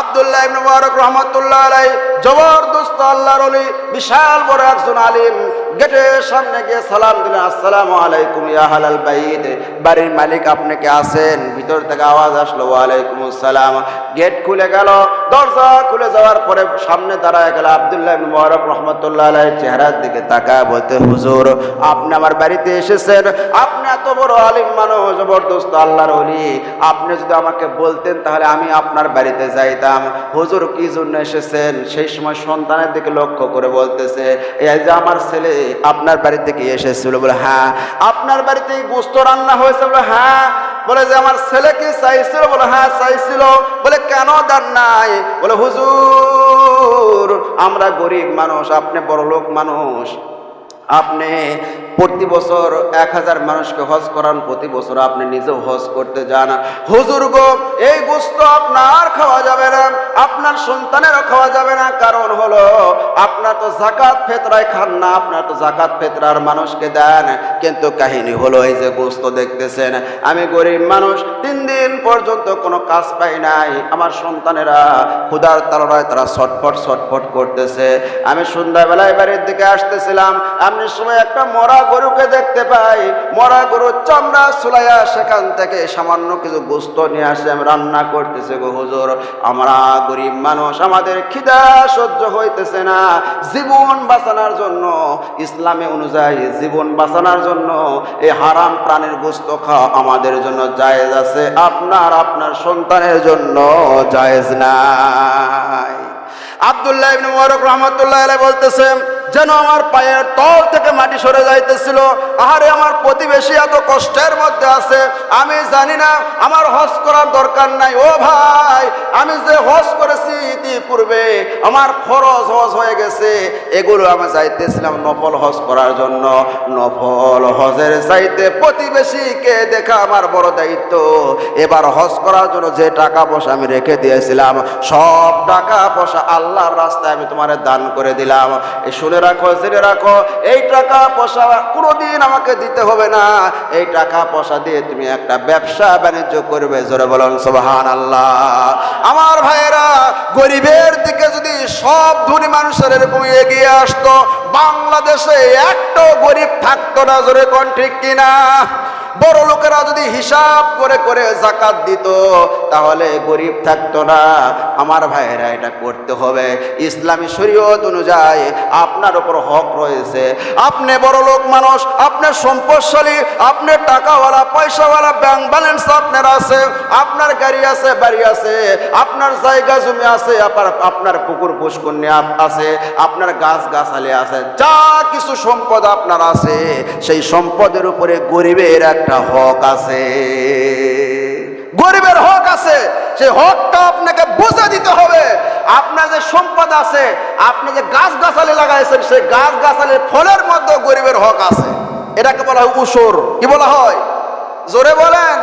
আব্দুল্লাহ ইবনে মুবারক রহমাতুল্লাহ আলাই জবরদস্ত আল্লাহর ওলি বিশাল বড় একজন আলিম। গেটের সামনে গিয়ে সালাম দিলেন, আসসালামু আলাইকুম বাইত। বাড়ির মালিক আপনি কে ভিতর থেকে আওয়াজ আসলো ওয়ালাইকুম আসসালাম গেট খুলে গেল। দরজা খুলে যাওয়ার পরে সামনে দাঁড়ায় গেল আব্দুল্লাহ রহমাতুল্লাহ আলাই চেহারার দিকে বলতে, হুজুর, আপনি আমার বাড়িতে এসেছেন। আপনি এত বড় আলিম মানুষ, জবরদস্ত আল্লাহর ওলি। আপনি যদি আমাকে বলতেন, তাহলে আমি আপনার বাড়িতে যাইতাম। হুজুর কি জন্য এসেছেন? সেই সময় সন্তানের দিকে লক্ষ্য করে বলতেছে, এই যে আমার ছেলে আপনার বাড়ি থেকে এসেছিল, বলে হ্যাঁ। আপনার বাড়িতে গোস্ত রান্না হয়েছে, বলে হ্যাঁ। বলে, যে আমার ছেলে কি চাইছিল? বলে হ্যাঁ চাইছিল। বলে, কেন দান নাই? বলে, হুজুর, আমরা গরিব মানুষ, আপনি বড় লোক মানুষ। আপনি প্রতি বছর এক হাজার মানুষকে হজ করান, প্রতি বছর আপনি নিজেও হজ করতে যান। হুজুর গো, এই গোস্ত আপনার খাওয়া যাবে না, আপনার সন্তানেরও খাওয়া যাবে না। কারণ হলো, আপনার তো জাকাত ফেতরায় খান না, আপনার তো জাকাত ফেতরার মানুষকে দেন। কিন্তু কাহিনী হলো, এই যে গোস্ত দেখতেছেন, আমি গরিব মানুষ, তিন দিন পর্যন্ত কোনো কাজ পাই নাই। আমার সন্তানেরা ক্ষুধার তালনায় তারা ছটফট ছটফট করতেছে। আমি সন্ধ্যাবেলায় বাড়ির দিকে আসতেছিলাম আমি সময় একটা মরা গরুকে দেখতে পাই। মরা গরুর চামড়া সুলাইয়া সেখান থেকে সামান্য কিছু গোস্ত নিয়ে আসে। আমি রান্না করতেছে গো হুজুর। আমরা গরিব মানুষ, আমাদের খিদা সহ্য হইতেছে না। জীবন বাঁচানোর জন্য, ইসলামে অনুযায়ী জীবন বাঁচানোর জন্য এই হারাম প্রাণীর গোস্ত খাওয়া আমাদের জন্য জায়েজ আছে। আপনার আপনার সন্তানের জন্য জায়েজ নাই। আব্দুল্লাহ ইবনে মুবারক রহমাতুল্লাহ আলাইহি বলতেছে যেন আমার পায়ের তল থেকে মাটি সরে যাইতেছিল। আহারে, আমার প্রতিবেশী এত কষ্টের মধ্যে আছে, আমি জানি না, আমার হজ করার দরকার নাই। ও ভাই, আমি যে হজ করেছি ইতিপূর্বে, আমার খরচ হজ হয়ে গেছে। এগুলো আমি যাইতেছিলাম নফল হজ করার জন্য। নফল হজের চাইতে প্রতিবেশীকে দেখা আমার বড় দায়িত্ব। এবার হজ করার জন্য যে টাকা পয়সা আমি রেখে দিয়েছিলাম, সব টাকা পয়সা আল্লাহর রাস্তায় আমি তোমার দান করে দিলাম। শুনে রাখো, জেনে রাখো, এই টাকা পয়সা কোনোদিন আমাকে দিতে হবে না। এই টাকা পয়সা দিয়ে তুমি একটা ব্যবসা বাণিজ্য করবে, জোরে বলুন সোহান আল্লাহ আমার ভাইয়েরা, গরিবের দিকে যদি সব ধনী মানুষের এরকম এগিয়ে আসতো, বাংলাদেশে একটা গরিব থাকতো না, জোরে কোন ঠিক কিনা? বড় লোকেরা যদি হিসাব করে করে জাকাত দিত, তাহলে গরিব থাকতো না। আমার ভাইয়েরা এটা করতে হবে। ইসলামী শরীয়ত অনুযায়ী আপনার উপর হক রয়েছে। আপনি বড় লোক মানুষ আপনার সম্পদশালী আপনার টাকাওয়ালা, পয়সাওয়ালা ব্যাংক ব্যালেন্স আপনার আছে, আপনার গাড়ি আছে, বাড়ি আছে, আপনার জায়গা জমি আছে আপনার আপনার পুকুর, পুষ্করণী আছে, আপনার গাছ গাছালি আছে, যা কিছু সম্পদ আপনার আছে, সেই সম্পদের উপরে গরিবের একটা হক আছে। গরিবের হক আছে সেই হকটা আপনাকে বুঝে দিতে হবে। আপনার যে সম্পদ আছে, আপনি যে গাছ গাছালি লাগাইছেন সেই গাছ গাছালির ফলের মধ্যে গরিবের হক আছে। এটাকে বলা হয় উসর। কি বলা হয়? জোরে বলেন।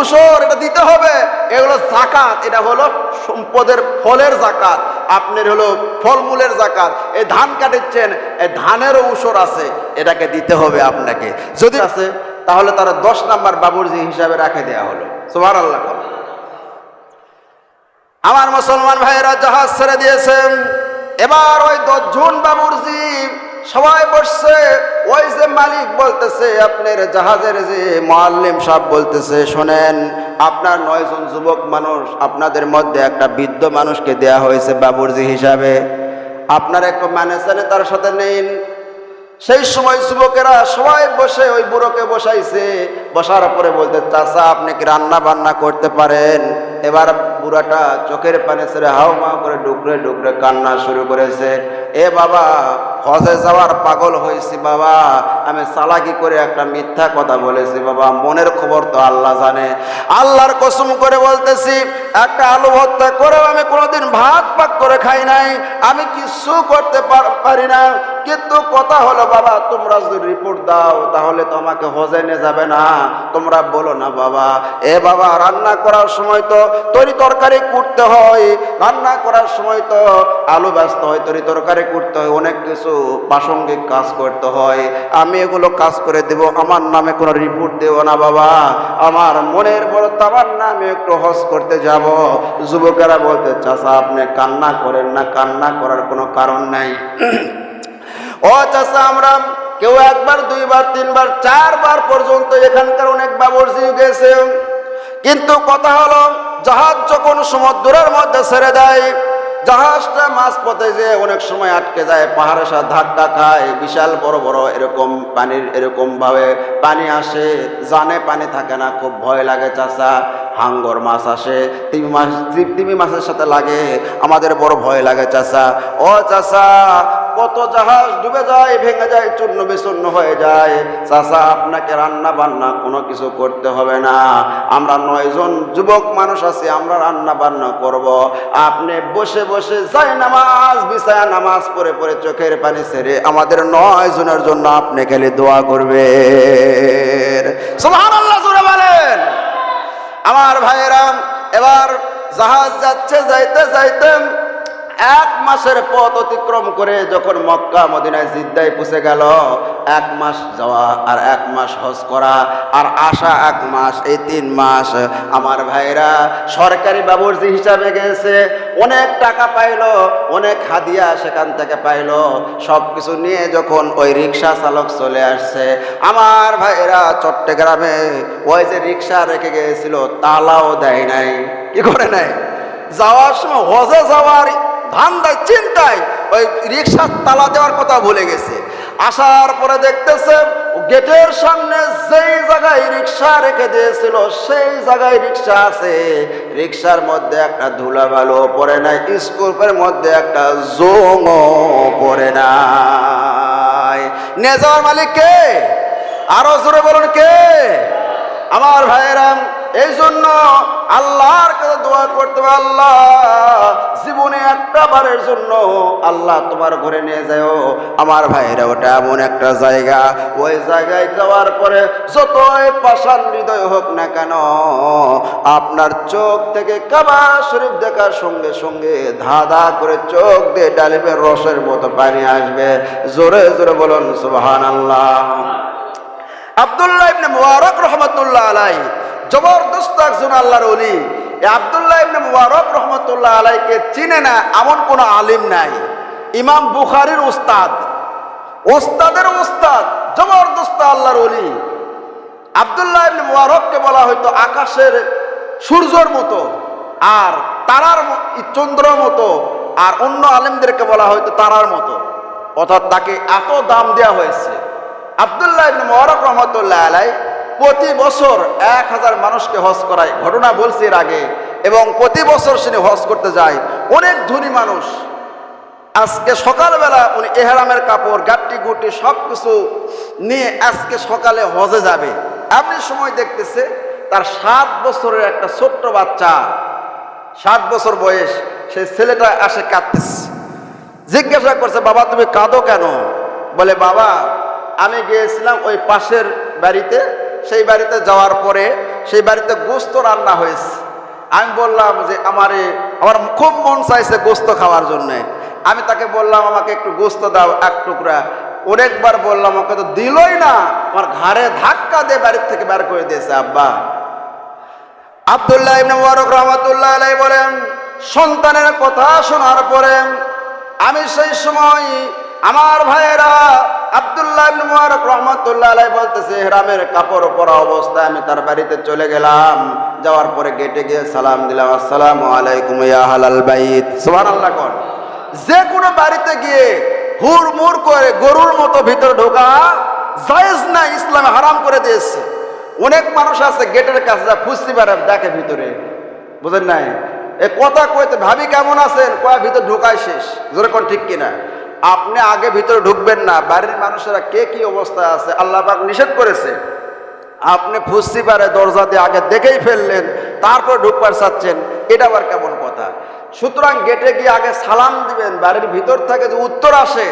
উসর, এটা দিতে হবে। এগুলো জাকাত, এটা হলো সম্পদের ফলের জাকাত। আপনার হলো ফলমূলের জাকাত। এই ধান কাটিচ্ছেন এই ধানেরও উসর আছে, এটাকে দিতে হবে আপনাকে। যদি আছে। তাহলে তারা দশ নাম্বার বাবুরজি হিসাবে রাখে দেওয়া হলো। সোমার আল্লাহ আমার মুসলমান ভাইয়েরা, জাহাজ ছেড়ে দিয়েছেন। এবার ওই দশ দশজন বাবুরজি সবাই বসছে। ওই যে মালিক বলতেছে, আপনার জাহাজের যে মোয়াল্লিম সাহেব বলতেছে, শোনেন, আপনার নয়জন যুবক মানুষ, আপনাদের মধ্যে একটা বৃদ্ধ মানুষকে দেয়া হয়েছে বাবুরজি হিসাবে। আপনার একটু ম্যানেজারে তার সাথে নিন সেই সময় যুবকেরা সবাই বসে ওই বুড়োকে বসাইছে। বসার পরে বলতে, চাচা, আপনি কি রান্না বান্না করতে পারেন? এবার বুড়াটা চোখের পানে ছেড়ে হাও মাও করে ডুকরে ডুকরে কান্না শুরু করেছে। এ বাবা, হজে যাওয়ার পাগল হয়েছি বাবা। আমি চালাকি করে একটা মিথ্যা কথা বলেছি বাবা। মনের খবর তো আল্লাহ জানে। আল্লাহর কসম করে বলতেছি, একটা আলু ভর্তা করেও আমি কোনোদিন ভাত পাক করে খাই নাই। আমি কিছু করতে পারি না। কিন্তু কথা হলো, বাবা, তোমরা যদি রিপোর্ট দাও, তাহলে তো আমাকে হজে নিয়ে যাবে না। তোমরা বলো না, বাবা। এ বাবা, রান্না করার সময় তো তরি তরকারি করতে হয়। রান্না করার সময় তো আলু ব্যস্ত হয়, তরি তরকারি করতে হয়। অনেক কিছু প্রাসঙ্গিক কাজ করতে হয়। আমি এগুলো কাজ করে দেব। আমার নামে কোনো রিপোর্ট দেব না, বাবা। আমার মনের বড় তাবার নামে একটু হজ করতে যাব। যুবকেরা বলতে চাষা আপনি কান্না করেন না। কান্না করার কোনো কারণ নাই। ও চাষা আমরা কেউ একবার, দুইবার, তিনবার, চারবার পর্যন্ত এখানকার অনেক বাবরজি গেছে। কিন্তু কথা হলো, জাহাজ যখন সমুদ্রের মধ্যে ছেড়ে দেয়, জাহাজটা মাছ পথে যে অনেক সময় আটকে যায়, পাহাড়ের সাথে ধাক্কা খায়, বিশাল বড় বড় এরকম পানির এরকম ভাবে পানি আসে, জানে পানি থাকে না, খুব ভয় লাগে চাষা হাঙ্গর মাছ আসে, তিমি মাছ, তিমি মাছের সাথে লাগে, আমাদের বড় ভয় লাগে চাষা ও চাষা কত জাহাজ ডুবে যায়, ভেঙে যায়, চূর্ণ বিচূর্ণ হয়ে যায়। চাষা আপনাকে রান্না বান্না কোনো কিছু করতে হবে না। আমরা নয়জন যুবক মানুষ আছি, আমরা রান্না বান্না করব। আপনি বসে বসে যাই নামাজ, বিছায় নামাজ পড়ে পড়ে চোখের পানি ছেড়ে আমাদের নয় জনের জন্য আপনি খালি দোয়া করবে বলেন। আমার ভাইয়েরা, এবার জাহাজ যাচ্ছে, যাইতে যাইতে এক মাসের পথ অতিক্রম করে যখন মক্কা, মদিনায় জিদ্দায় পুষে গেল, এক মাস যাওয়া আর এক মাস হজ করা আর আসা এক মাস, এই তিন মাস। আমার ভাইরা, সরকারি বাবুর্জি হিসাবে গেছে, অনেক টাকা পাইলো, অনেক হাদিয়া সেখান থেকে পাইলো। সব কিছু নিয়ে যখন ওই রিক্সা চালক চলে আসছে, আমার ভাইরা চট্টগ্রামে ওই যে রিক্সা রেখে গিয়েছিল, তালাও দেয় নাই। কি করে নাই যাওয়ার সময় হজে যাওয়ার ধান্দায়, চিন্তায় ওই রিক্সার তালা দেওয়ার কথা ভুলে গেছে। আসার পরে দেখতেছে, গেটের সামনে যেই জায়গায় রিক্সা রেখে দিয়েছিল, সেই জায়গায় রিক্সা আছে। রিক্সার মধ্যে একটা ধুলা বালু পড়ে নাই, স্কুপের মধ্যে একটা জোং পড়ে নাই। নিয়ে মালিক কে? আরও জোরে বলুন কে? আমার ভাইয়েরাম এই জন্য আল্লাহর কাছে দোয়া করতে হবে, আল্লাহ, জীবনে একটা বারের জন্য আল্লাহ তোমার ঘরে নিয়ে যাও। আমার ভাইরা, ওটা এমন একটা জায়গা। ওই জায়গায় যাওয়ার পরে যতই পাষাণ হৃদয় হোক না কেন, আপনার চোখ থেকে কাবা শরীফ দেখার সঙ্গে সঙ্গে ধাঁধা করে চোখ দিয়ে ডালিমের রসের মতো পানি আসবে। জোরে জোরে বলুন সুবহান আল্লাহ আব্দুল্লাহ ইবনে মুবারক রহমতুল্লাহ আলাই জবরদস্ত একজন আল্লাহর অলি আব্দুল্লাহ ইবনে মুবারক রহমতুল্লাহ আলাইকে চিনে না, এমন কোন আলিম নাই। ইমাম বুখারির উস্তাদ ওস্তাদের উস্তাদ জবরদস্ত আল্লাহর অলি আব্দুল্লাহ ইবনে মুবারককে বলা হয়তো আকাশের সূর্যর মতো, আর তারার চন্দ্রর মতো, আর অন্য আলেমদেরকে বলা হয়তো তারার মতো। অর্থাৎ তাকে এত দাম দেওয়া হয়েছে। আব্দুল্লাহ ইবনে মুবারক রহমতুল্লাহ আলাই প্রতি বছর এক হাজার মানুষকে হজ করায়। ঘটনা বলছি এর আগে। এবং প্রতি বছর সে হজ করতে যায়। অনেক ধনী মানুষ। আজকে সকালবেলা উনি এহারামের কাপড়, গাট্টি, গুটি সব কিছু নিয়ে আজকে সকালে হজে যাবে। এমনি সময় দেখতেছে, তার সাত বছরের একটা ছোট্ট বাচ্চা। সাত বছর বয়স সেই ছেলেটা আসে কাঁদতেছে। জিজ্ঞাসা করছে, বাবা, তুমি কাঁদো কেন? বলে, বাবা, আমি গিয়েছিলাম ওই পাশের বাড়িতে সেই বাড়িতে যাওয়ার পরে সেই বাড়িতে গোস্ত রান্না হয়েছে। আমি বললাম যে, আমারে, আমার খুব মন চাইছে গোস্ত খাওয়ার জন্যে। আমি তাকে বললাম, আমাকে একটু গোস্ত দাও, এক টুকরা। অনেকবার বললাম, আমাকে তো দিলই না। আমার ঘাড়ে ধাক্কা দিয়ে বাড়ির থেকে বের করে দিয়েছে, আব্বা। আব্দুল্লাহ রহমাতুল্লাহ বলেন, সন্তানের কথা শোনার পরে আমি সেই সময় আমার ভাইয়েরা আব্দুল্লাহ মুবারক রহমাতুল্লাহ আলাইহি বলতেছে, হেরামের কাপড় পরা অবস্থায় আমি তার বাড়িতে চলে গেলাম। যাওয়ার পরে গেটে গিয়ে সালাম দিলাম, আসসালামু আলাইকুম ইয়া হালাল বাইত। সুবহানাল্লাহ কোন যে কোনো বাড়িতে গিয়ে হুর মুর করে গরুর মতো ভিতরে ঢোকা জায়েজ না, ইসলামে হারাম করে দিয়েছে। অনেক মানুষ আছে গেটের কাছে যা ফুসতে পারে, দেখে ভিতরে। বুঝেন নাই? এ কথা কইতে ভাবি কেমন আছেন? কয়া ভিতরে ঢুকায় শেষ। জোরে কোন ঠিক কিনা? আপনি আগে ভিতরে ঢুকবেন না, বাড়ির মানুষেরা কে কি অবস্থায় আছে, আল্লাহ পাক নিষেধ করেছে। আপনি ফুসতে পারে দরজা দিয়ে আগে দেখেই ফেললেন, তারপর ঢুকবার চাচ্ছেন, এটা আবার কেমন কথা? সুতরাং গেটে গিয়ে আগে সালাম দিবেন, বাড়ির ভিতর থেকে যে উত্তর আসে,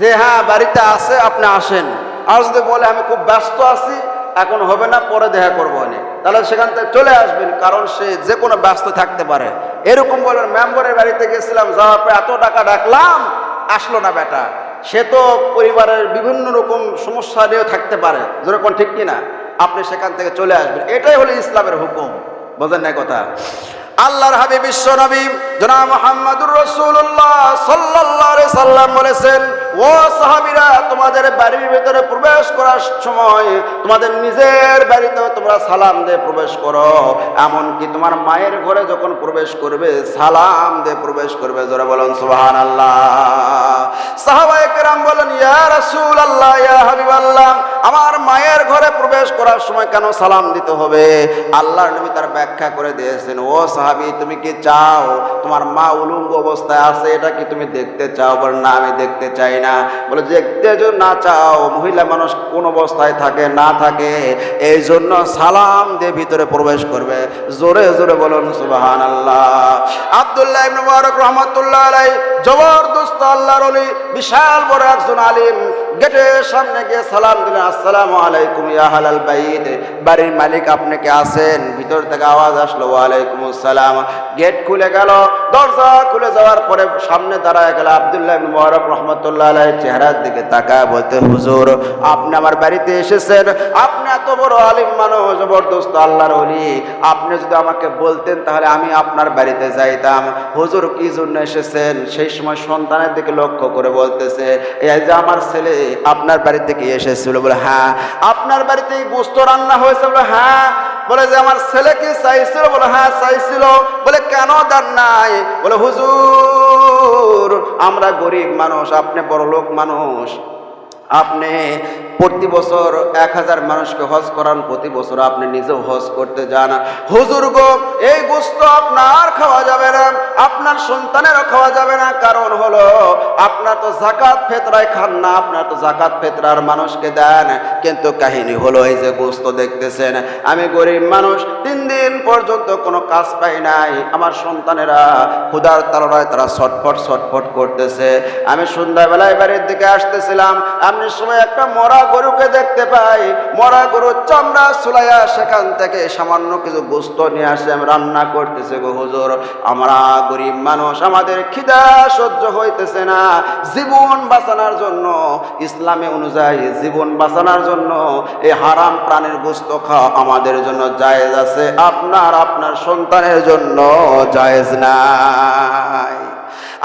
যে হ্যাঁ বাড়িতে আছে, আপনি আসেন। আর যদি বলে, আমি খুব ব্যস্ত আছি, এখন হবে না, পরে দেখা করব অনেক তাহলে সেখান থেকে চলে আসবেন, কারণ সে যে কোনো ব্যস্ত থাকতে পারে। এরকম বলেন, মেম্বরের বাড়িতে গেছিলাম, যাওয়ার পরে এত টাকা ডাকলাম আসলো না বেটা। সে তো পরিবারের বিভিন্ন রকম সমস্যা নিয়েও থাকতে পারে। যেরকম ঠিক কিনা? আপনি সেখান থেকে চলে আসবেন। এটাই হলো ইসলামের হুকুম। বোঝেন না কথা? আল্লাহর হাবিব বিশ্ব নবী জনাব মোহাম্মদুর রসুল্লাহ সাল্লাহ সাল্লাম বলেছেন ও সাহাবীরা, তোমাদের বাড়ির ভিতরে প্রবেশ করার সময় তোমাদের নিজের বাড়িতেও তোমরা সালাম দিয়ে প্রবেশ করো। এমনকি তোমার মায়ের ঘরে যখন প্রবেশ করবে, সালাম দিয়ে প্রবেশ করবে। জোরে বলুন, সুবহানাল্লাহ। সাহাবায়ে কেরাম বলেন, ইয়া রাসূলুল্লাহ, ইয়া হাবিবাল্লাহ, আমার মায়ের ঘরে প্রবেশ করার সময় কেন সালাম দিতে হবে? আল্লাহর নবী তার ব্যাখ্যা করে দিয়েছেন, ও সাহাবি, তুমি কি চাও? তোমার মা উলঙ্গ অবস্থায় আছে, এটা কি তুমি দেখতে চাও? বলে না, আমি দেখতে চাই না। বলে দেখতে যদি না চাও, মহিলা মানুষ কোন অবস্থায় থাকে, না থাকে এই জন্য সালাম দিয়ে ভিতরে প্রবেশ করবে। জোরে জোরে বলুন সুবাহান আল্লাহ আবদুল্লাহ মুবারক রহমাতুল্লাহ আলাই জবরদস্ত আল্লাহর ওলি, বিশাল বড় একজন আলিম, গেটের সামনে গিয়ে সালাম দিলেন, আসসালামু আলাইকুম ইয়া বাইত, বাড়ির মালিক আপনি কে আছেন? ভিতর থেকে আওয়াজ আসলো, ওয়ালাইকুম আসসালাম। গেট খুলে গেল, দরজা খুলে যাওয়ার পরে সামনে দাঁড়ায় গেল আব্দুল্লাহ মুবারক রহমাতুল্লাহ আলাইহির চেহারার দিকে তাকায় বলতে, হুজুর, আপনি আমার বাড়িতে এসেছেন। আপনি এত বড় আলিম মানুষ, জবরদস্ত আল্লাহর অলি আপনি যদি আমাকে বলতেন, তাহলে আমি আপনার বাড়িতে যাইতাম। হুজুর, কি জন্য এসেছেন? সেই সময় সন্তানের দিকে লক্ষ্য করে বলতেছে, এই যে আমার ছেলে, আপনার বাড়ি থেকে এসেছিল? বলে হ্যাঁ। আপনার বাড়িতে গোস্ত রান্না হয়েছে? বলে হ্যাঁ। বলে যে আমার ছেলে কি চাইছিল? বলে হ্যাঁ চাইছিল। বলে, কেন দেন নাই? বলে, হুজুর, আমরা গরিব মানুষ, আপনি বড় লোক মানুষ। আপনি প্রতি বছর এক হাজার মানুষকে হজ করান, প্রতি বছর আপনি নিজেও হজ করতে যান। হুজুর গো, এই গোস্ত আপনার খাওয়া যাবে না, আপনার সন্তানেরও খাওয়া যাবে না। কারণ হলো, আপনার তো জাকাত ফেতরায় খান না, আপনার তো জাকাত ফেতরার মানুষকে দেন। কিন্তু কাহিনী হলো, এই যে গোস্ত দেখতেছেন, আমি গরিব মানুষ, তিন দিন পর্যন্ত কোনো কাজ পাই নাই। আমার সন্তানেরা ক্ষুধার তালনায় তারা ছটফট ছটফট করতেছে। আমি সন্ধ্যাবেলায় বাড়ির দিকে আসতেছিলাম এমনি সময় একটা মরা গরুকে দেখতে পাই, মরা গরুর চামড়া সুলাইয়া সেখান থেকে সামান্য কিছু গোস্ত নিয়ে আসে রান্না করতেছে গো হুজুর। আমরা গরিব মানুষ, আমাদের খিদা সহ্য হইতেছে না। জীবন বাঁচানোর জন্য, ইসলামে অনুযায়ী জীবন বাঁচানোর জন্য এই হারাম প্রাণের গোস্ত খাওয়া আমাদের জন্য জায়েজ আছে। আপনার আপনার সন্তানের জন্য জায়েজ নাই।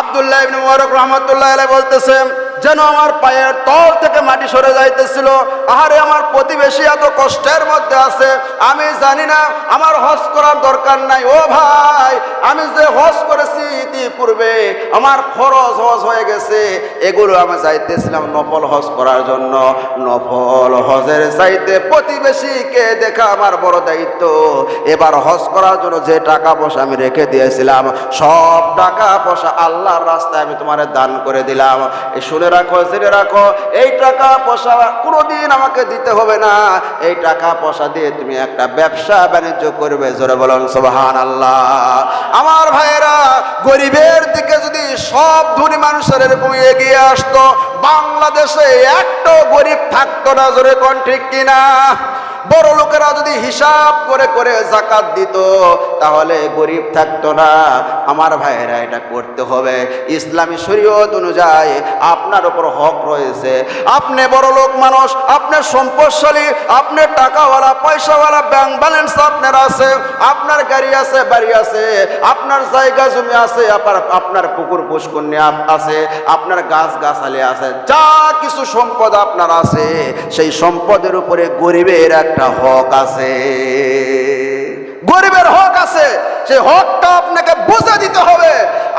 আব্দুল্লাহ ইবনে মুবারক রাহমাতুল্লাহ আলাইহি বলতেছে যেন আমার পায়ের তল থেকে মাটি সরে যাইতেছিল। আহারে, আমার প্রতিবেশী এত কষ্টের মধ্যে আছে, আমি জানি না, আমার হজ করার দরকার নাই। ও ভাই, আমি যে হজ করেছি ইতিপূর্বে, আমার খরচ হজ হয়ে গেছে। এগুলো আমি যাইতেছিলাম নফল হজ করার জন্য। নফল হজের চাইতে প্রতিবেশীকে দেখা আমার বড় দায়িত্ব। এবার হজ করার জন্য যে টাকা পয়সা আমি রেখে দিয়েছিলাম, সব টাকা পয়সা আল্লাহর রাস্তায় আমি তোমার দান করে দিলাম। শুনে রাখো জেনে রাখো, এই টাকা পয়সা কোনোদিন আমাকে দিতে হবে না। এই টাকা পয়সা দিয়ে তুমি একটা ব্যবসা বাণিজ্য করবে, জোরে বলুন সোহান আল্লাহ আমার ভাইয়েরা, গরিবের দিকে যদি সব ধনী মানুষের এরকম এগিয়ে আসতো, বাংলাদেশে একটা গরিব থাকতো না, জোরে কোন ঠিক কিনা? বড় লোকেরা যদি হিসাব করে করে জাকাত দিত, তাহলে গরিব থাকতো না। আমার ভাইয়েরা এটা করতে হবে। ইসলামী শরীয়ত অনুযায়ী আপনার উপর হক রয়েছে। আপনি বড় লোক মানুষ আপনার সম্পদশালী আপনার টাকাওয়ালা, পয়সাওয়ালা ব্যাংক ব্যালেন্স আপনার আছে, আপনার গাড়ি আছে, বাড়ি আছে, আপনার জায়গা জমি আছে আপনার আপনার পুকুর, পুষ্করণী আছে, আপনার গাছ গাছালি আছে, যা কিছু সম্পদ আপনার আছে, সেই সম্পদের উপরে গরিবের একটা হক আছে। গরিবের হক আছে, সেই হকটা আপনাকে বুঝে দিতে হবে।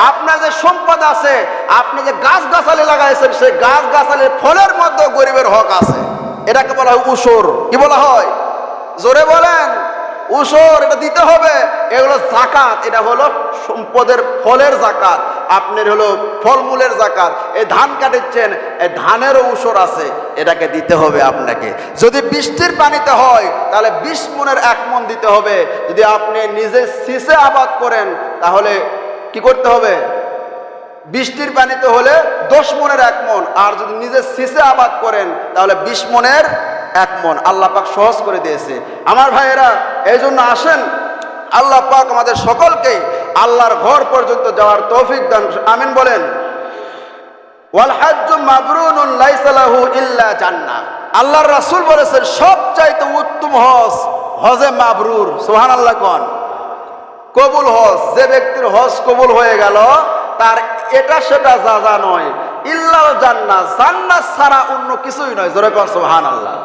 আপনার যে সম্পদ আছে, আপনি যে গাছ গাছালি লাগাইছেন, সেই গাছ গাছালির ফলের মধ্যে গরিবের হক আছে। এটাকে বলা হয় উসর। কি বলা হয়? জোরে বলেন। উসর এটা দিতে হবে। এগুলো জাকাত, এটা হলো সম্পদের ফলের জাকাত, আপনার হলো ফলমূলের জাকাত। এই ধান কাটিচ্ছেন এই ধানেরও উসর আছে, এটাকে দিতে হবে আপনাকে। যদি বৃষ্টির পানিতে হয়, তাহলে বিশ মনের এক মন দিতে হবে। যদি আপনি নিজে সিসে আবাদ করেন, তাহলে কি করতে হবে? বৃষ্টির পানিতে হলে দশ মনের এক মন, আর যদি নিজে সিসে আবাদ করেন, তাহলে বিশ মনের এক মন। আল্লাহ পাক সহজ করে দিয়েছে। আমার ভাইয়েরা এই জন্য আসেন। আল্লাহ পাক আমাদের সকলকে আল্লাহর ঘর পর্যন্ত যাওয়ার তৌফিক দান আমিন বলেন। আল্লাহর রাসূল বলেছেন, সবচাইতে উত্তম হজ হজে মাবরুর। সুবহানাল্লাহ কোন? কবুল হজ। যে ব্যক্তির হজ কবুল হয়ে গেল, তার এটা সেটা যা যা নয়। ইল্লাল জান্নাত জান্নাত ছাড়া অন্য কিছুই নয়। জোরে কোন সুবহানাল্লাহ।